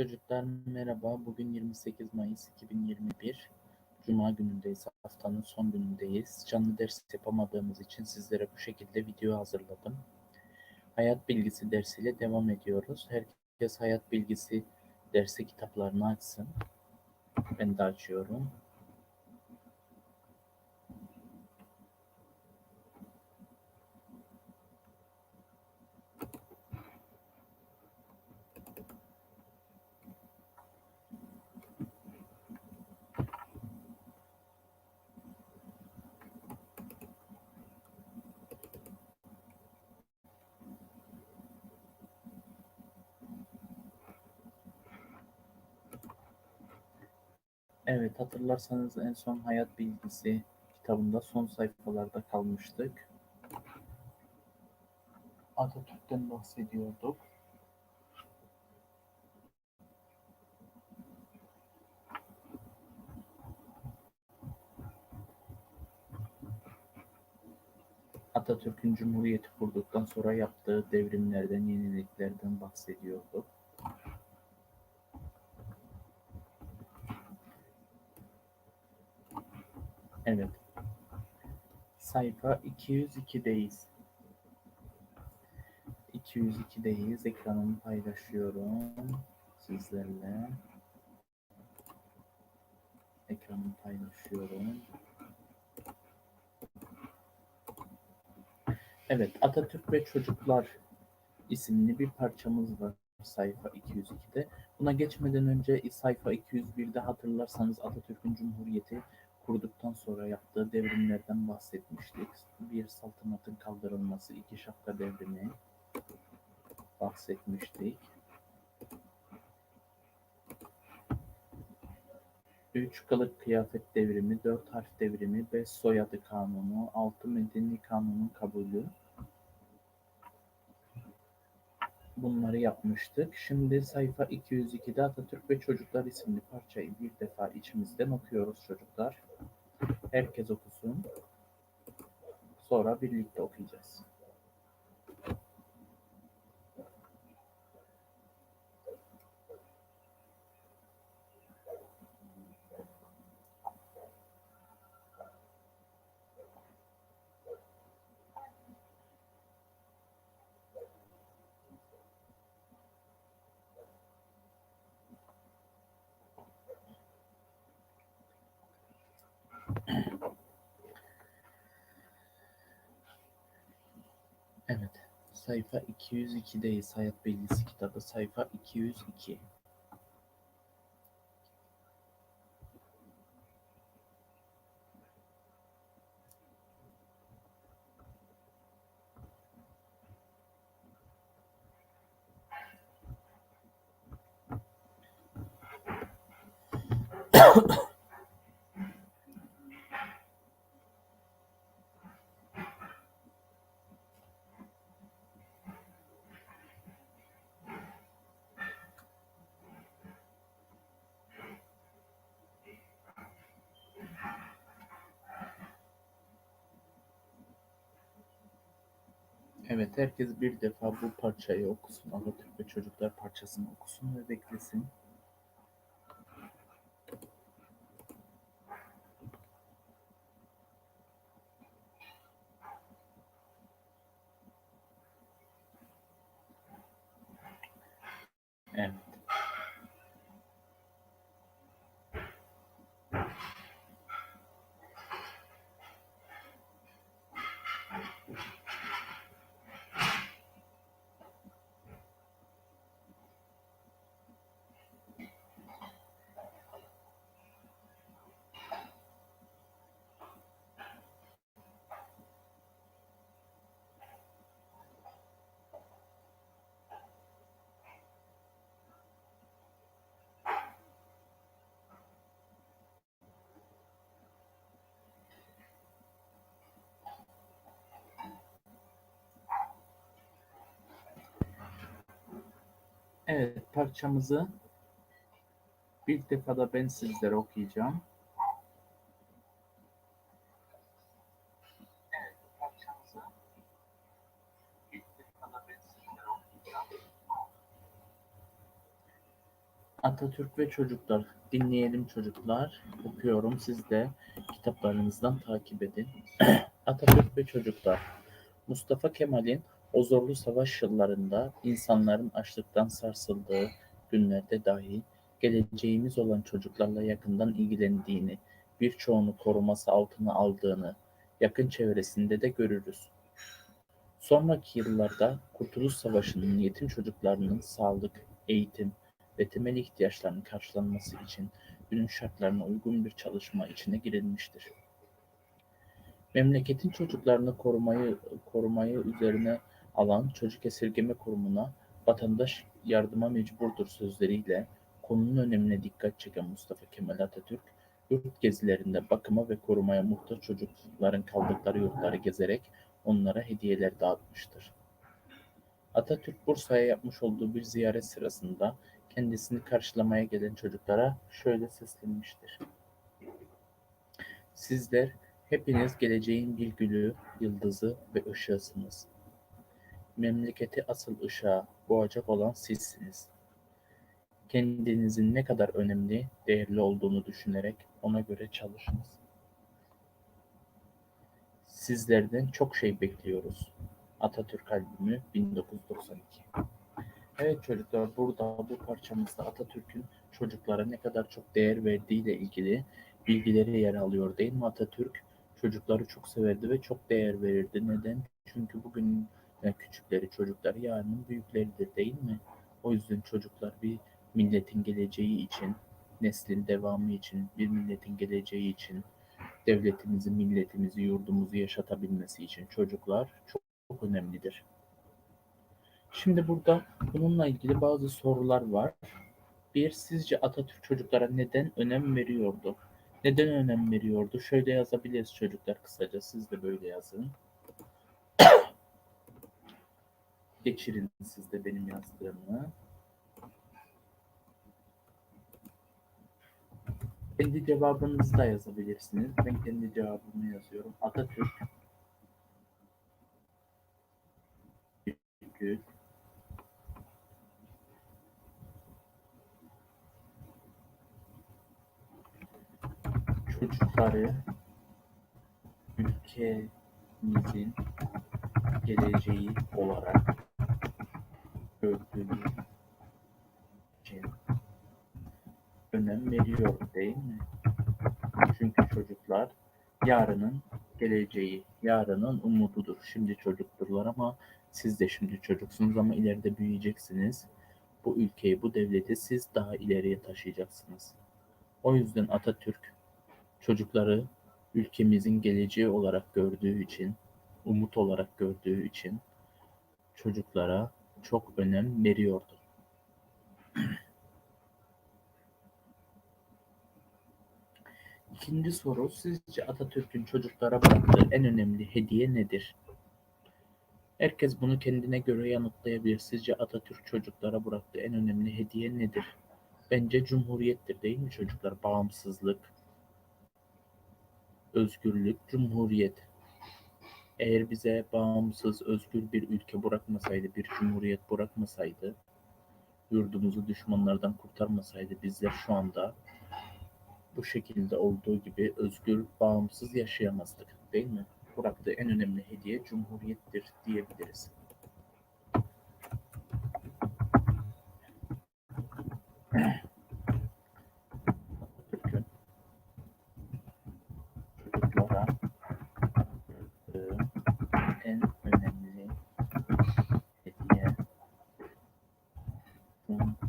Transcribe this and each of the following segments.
Çocuklar merhaba. Bugün 28 Mayıs 2021. Cuma günündeyiz. Haftanın son günündeyiz. Canlı ders yapamadığımız için sizlere bu şekilde video hazırladım. Hayat bilgisi dersiyle devam ediyoruz. Herkes hayat bilgisi dersi kitaplarını açsın. Ben de açıyorum. Evet hatırlarsanız en son hayat bilgisi kitabında son sayfalarda kalmıştık. Atatürk'ten bahsediyorduk. Atatürk'ün Cumhuriyeti kurduktan sonra yaptığı devrimlerden, yeniliklerden bahsediyorduk. Evet. Sayfa 202'deyiz. 202'deyiz. Ekranımı paylaşıyorum sizlerle. Ekranımı paylaşıyorum. Evet, Atatürk ve Çocuklar isimli bir parçamız var sayfa 202'de. Buna geçmeden önce sayfa 201'de hatırlarsanız Atatürk'ün Cumhuriyeti kurduktan sonra yaptığı devrimlerden bahsetmiştik. Bir saltanatın kaldırılması, iki şapka devrimi bahsetmiştik. Üç kılık kıyafet devrimi, dört harf devrimi, beş soyadı kanunu, altı medeni kanunun kabulü. Bunları yapmıştık. Şimdi sayfa 202'de Atatürk ve Çocuklar isimli parçayı bir defa içimizden okuyoruz çocuklar. Herkes okusun. Sonra birlikte okuyacağız. Evet. Sayfa 202'deyiz. Hayat Bilgisi kitabı sayfa 202. Evet, herkes bir defa bu parçayı okusun. Atatürk ve Çocuklar parçasını okusun ve beklesin. Evet. Evet, parçamızı bir defada ben sizlere okuyacağım. Okuyacağım. Atatürk ve çocuklar. Dinleyelim çocuklar. Okuyorum. Siz de kitaplarınızdan takip edin. Atatürk ve çocuklar. Mustafa Kemal'in o zorlu savaş yıllarında insanların açlıktan sarsıldığı günlerde dahi geleceğimiz olan çocuklarla yakından ilgilendiğini, birçoğunu koruması altına aldığını yakın çevresinde de görürüz. Sonraki yıllarda Kurtuluş Savaşı'nın yetim çocuklarının sağlık, eğitim ve temel ihtiyaçlarının karşılanması için günün şartlarına uygun bir çalışma içine girilmiştir. Memleketin çocuklarını korumayı korumayı üzerine alan Çocuk Esirgeme Kurumu'na vatandaş yardıma mecburdur sözleriyle konunun önemine dikkat çeken Mustafa Kemal Atatürk, yurt gezilerinde bakıma ve korumaya muhtaç çocukların kaldıkları yurtları gezerek onlara hediyeler dağıtmıştır. Atatürk Bursa'ya yapmış olduğu bir ziyaret sırasında kendisini karşılamaya gelen çocuklara şöyle seslenmiştir. Sizler hepiniz geleceğin bir gülü, yıldızı ve ışığısınız. Memleketi asıl ışığa boğacak olan sizsiniz. Kendinizin ne kadar önemli, değerli olduğunu düşünerek ona göre çalışınız. Sizlerden çok şey bekliyoruz. Atatürk albümü 1992. Evet çocuklar burada bu parçamızda Atatürk'ün çocuklara ne kadar çok değer verdiği ile ilgili bilgileri yer alıyor değil mi? Atatürk çocukları çok severdi ve çok değer verirdi. Neden? Çünkü bugün yani küçükleri çocuklar yarının büyükleridir değil mi? O yüzden çocuklar bir milletin geleceği için, neslin devamı için, bir milletin geleceği için, devletimizi, milletimizi, yurdumuzu yaşatabilmesi için çocuklar çok, çok önemlidir. Şimdi burada bununla ilgili bazı sorular var. Bir, sizce Atatürk çocuklara neden önem veriyordu? Neden önem veriyordu? Şöyle yazabiliriz çocuklar kısaca. Siz de böyle yazın. Geçirin siz de benim yazdığımı. Kendi cevabınızı da yazabilirsiniz. Ben kendi cevabımı yazıyorum. Atatürk virgül çocukları ülkemizin geleceği olarak gördüğü için önem veriyor değil mi? Çünkü çocuklar yarının geleceği, yarının umududur. Şimdi çocukturlar ama siz de şimdi çocuksunuz ama ileride büyüyeceksiniz. Bu ülkeyi, bu devleti siz daha ileriye taşıyacaksınız. O yüzden Atatürk çocukları ülkemizin geleceği olarak gördüğü için, umut olarak gördüğü için çocuklara çok önem veriyordu. İkinci soru, sizce Atatürk'ün çocuklara bıraktığı en önemli hediye nedir? Herkes bunu kendine göre yanıtlayabilir. Sizce Atatürk çocuklara bıraktığı en önemli hediye nedir? Bence cumhuriyettir değil mi çocuklar? Bağımsızlık, özgürlük, cumhuriyet. Eğer bize bağımsız, özgür bir ülke bırakmasaydı, bir cumhuriyet bırakmasaydı, yurdumuzu düşmanlardan kurtarmasaydı bizler şu anda bu şekilde olduğu gibi özgür, bağımsız yaşayamazdık değil mi? Bıraktığı en önemli hediye cumhuriyettir diyebiliriz.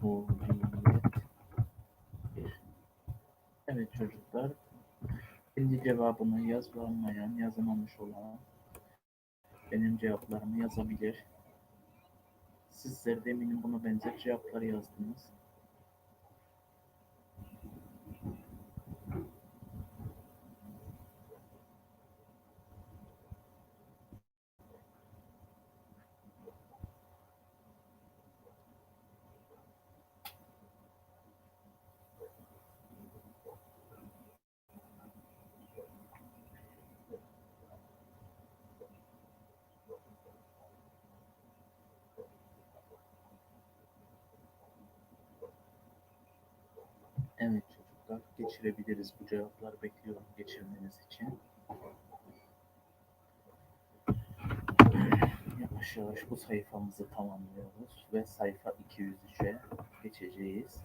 Cumhuriyet Evet çocuklar. Şimdi cevabını yazılamayan, yazamamış olan benim cevaplarımı yazabilir. Sizler de eminim buna benzer cevaplar yazdınız. Evet çocuklar geçirebiliriz. Bu cevapları bekliyorum geçirmeniz için. Yavaş yavaş bu sayfamızı tamamlıyoruz ve sayfa 203'e geçeceğiz.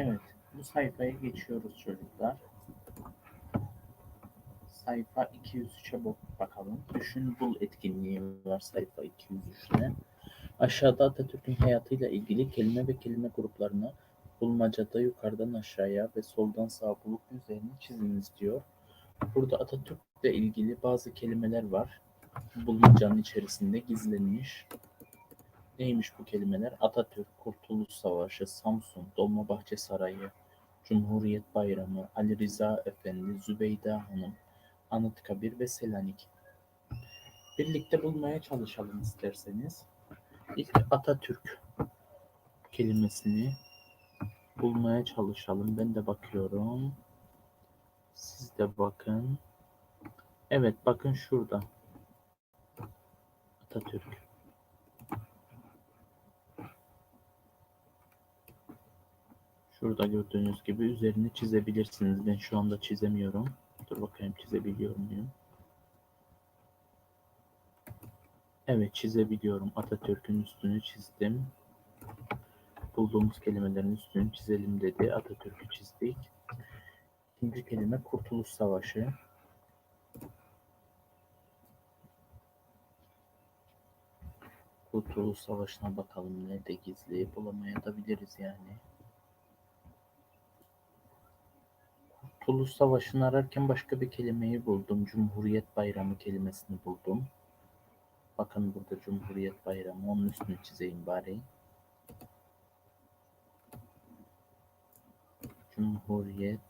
Evet, bu sayfaya geçiyoruz çocuklar. Sayfa 203'e bak- bakalım. Düşün bul etkinliği var sayfa 203'te. Aşağıda Atatürk'ün hayatıyla ilgili kelime ve kelime gruplarını bulmacada yukarıdan aşağıya ve soldan sağa bulup üzerine çiziniz diyor. Burada Atatürk'le ilgili bazı kelimeler var. Bulmacanın içerisinde gizlenmiş. Neymiş bu kelimeler? Atatürk, Kurtuluş Savaşı, Samsun, Dolmabahçe Sarayı, Cumhuriyet Bayramı, Ali Rıza Efendi, Zübeyde Hanım, Anıtkabir ve Selanik. Birlikte bulmaya çalışalım isterseniz. İlk Atatürk kelimesini bulmaya çalışalım. Ben de bakıyorum. Siz de bakın. Evet bakın şurada. Atatürk. Şurada gördüğünüz gibi üzerini çizebilirsiniz. Ben şu anda çizemiyorum. Dur bakayım çizebiliyor muyum? Evet çizebiliyorum. Atatürk'ün üstünü çizdim. Bulduğumuz kelimelerin üstünü çizelim dedi. Atatürk'ü çizdik. İkinci kelime Kurtuluş Savaşı. Kurtuluş Savaşı'na bakalım nerede gizli bulamayabiliriz yani. Kurtuluş Savaşı'nı ararken başka bir kelimeyi buldum. Cumhuriyet Bayramı kelimesini buldum. Bakın burada Cumhuriyet Bayramı. Onun üstünü çizeyim bari. Cumhuriyet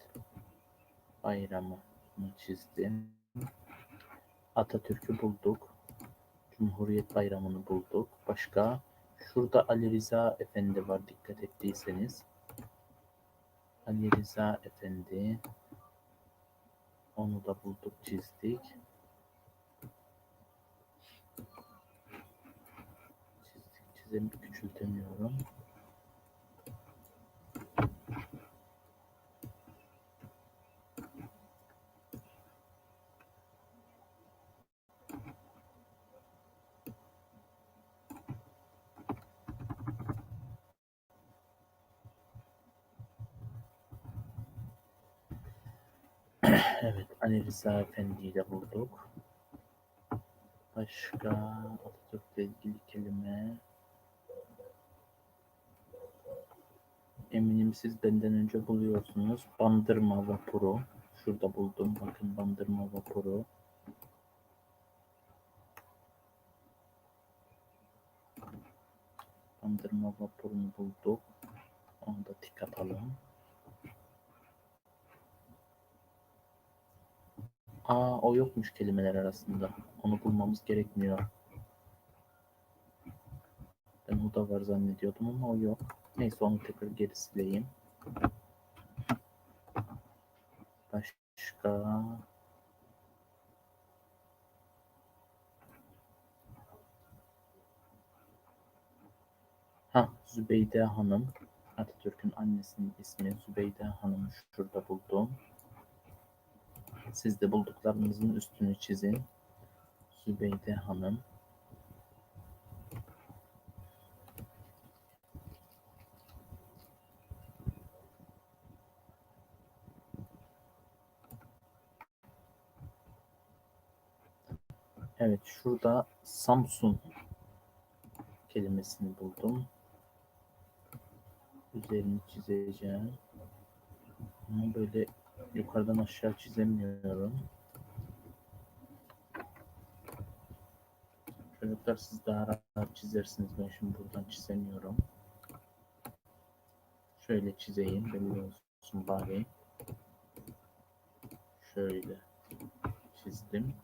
Bayramı'nı çizdim. Atatürk'ü bulduk. Cumhuriyet Bayramı'nı bulduk. Başka? Şurada Ali Rıza Efendi var dikkat ettiyseniz. Ali Rıza Efendi. Onu da bulduk çizdik. Çizdik çizim küçültemiyorum. Evet, Ali Rıza Efendi'yi de bulduk. Başka Atatürk'le ilgili kelime. Eminim siz benden önce buluyorsunuz. Bandırma vapuru. Şurada buldum. Bakın bandırma vapuru. Bandırma vapurunu bulduk. Onu da tik atalım. Aa o yokmuş kelimeler arasında. Onu bulmamız gerekmiyor. Ben o da var zannediyordum ama o yok. Neyse onu tekrar geri sileyim. Başka Ha Zübeyde Hanım. Atatürk'ün annesinin ismi Zübeyde Hanım şurada buldum. Siz de bulduklarınızın üstünü çizin. Zübeyde Hanım. Evet şurada Samsun kelimesini buldum. Üzerini çizeceğim. Ama böyle yukarıdan aşağı çizemiyorum. Çocuklar siz daha rahat çizersiniz. Ben şimdi buradan çizemiyorum. Şöyle çizeyim. Belli olsun bari. Şöyle çizdim.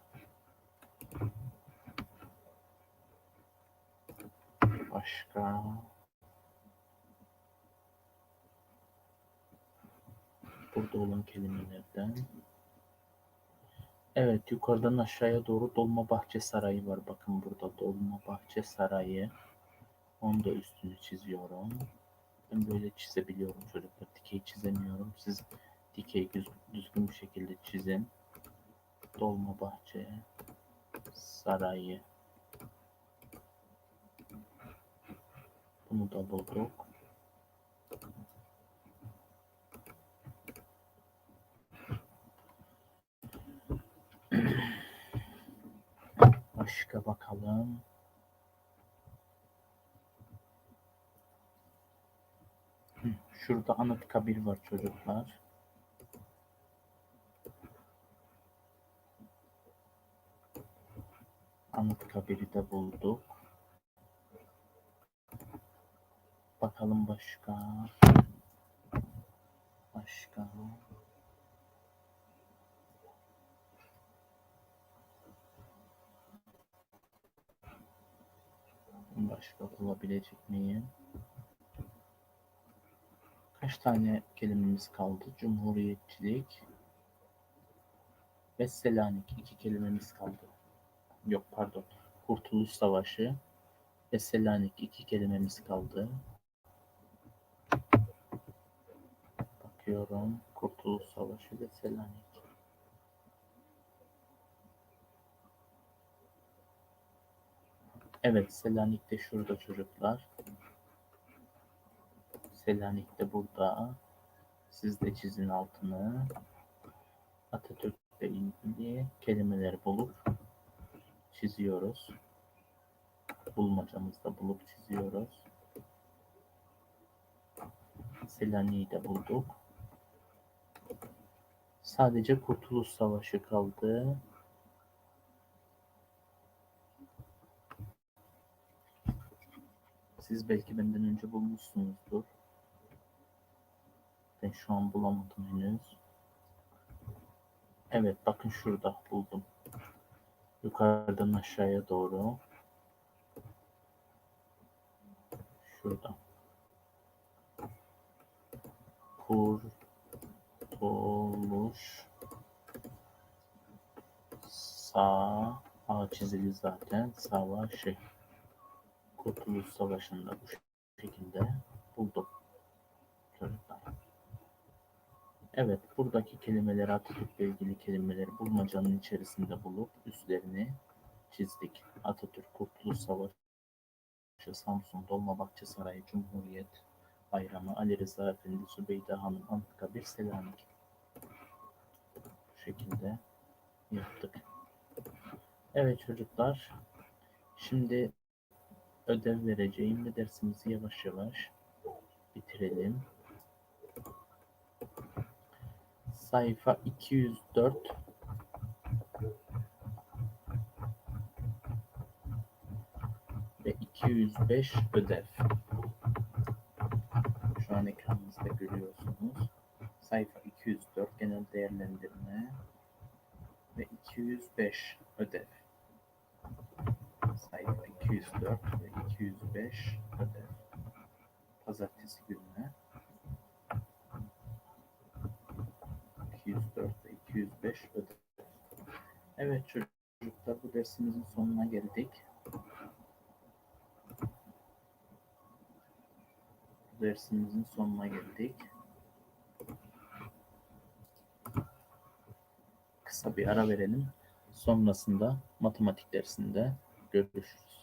Başka burada olan kelimelerden Evet yukarıdan aşağıya doğru Dolmabahçe Sarayı var. Bakın burada Dolmabahçe Sarayı. Onu da üstünü çiziyorum. Ben böyle çizebiliyorum çocuklar. Dikey çizemiyorum. Siz dikey düz- düzgün bir şekilde çizin. Dolmabahçe Sarayı. Bunu da bulduk. Başka bakalım. Şurada Anıtkabir var çocuklar. Anıtkabir'i de bulduk. Bakalım başka. Başka. Başka bulabilecek miyim? Kaç tane kelimemiz kaldı? Cumhuriyetçilik ve Selanik. iki kelimemiz kaldı. Yok pardon. Kurtuluş Savaşı ve Selanik. iki kelimemiz kaldı. Bakıyorum. Kurtuluş Savaşı ve Selanik. Evet, Selanik de şurada çocuklar. Selanik de burada. Siz de çizin altını. Atatürk'le ilgili kelimeleri bulup çiziyoruz. Bulmacamızda bulup çiziyoruz. Selanik'i de bulduk. Sadece Kurtuluş Savaşı kaldı. Siz belki benden önce bulmuşsunuzdur. Ben şu an bulamadım henüz. Evet bakın şurada buldum. Yukarıdan aşağıya doğru. Şurada. Kurtuluş sağ A çizili zaten savaşı. Kurtuluş Savaşı'nda bu şekilde buldum. Çocuklar. Evet, buradaki kelimeleri Atatürk'le ilgili kelimeleri bulmacanın içerisinde bulup üstlerini çizdik. Atatürk, Kurtuluş Savaşı, Samsun, Dolmabahçe Sarayı, Cumhuriyet Bayramı, Ali Rıza Efendi, Zübeyde Hanım, Anıtkabir, Selanik. Bu şekilde yaptık. Evet çocuklar, şimdi ödev vereceğim ve dersimizi yavaş yavaş bitirelim. Sayfa 204 ve 205 ödev. Şu an ekranınızda görüyorsunuz. Sayfa 204 genel değerlendirme ve 205 ödev. Sayfa 204 ve 205 ödev. Pazartesi gününe 204 ve 205 ödev. Evet çocuklar bu dersimizin sonuna geldik. Bu dersimizin sonuna geldik. Kısa bir ara verelim. Sonrasında matematik dersinde görüşürüz.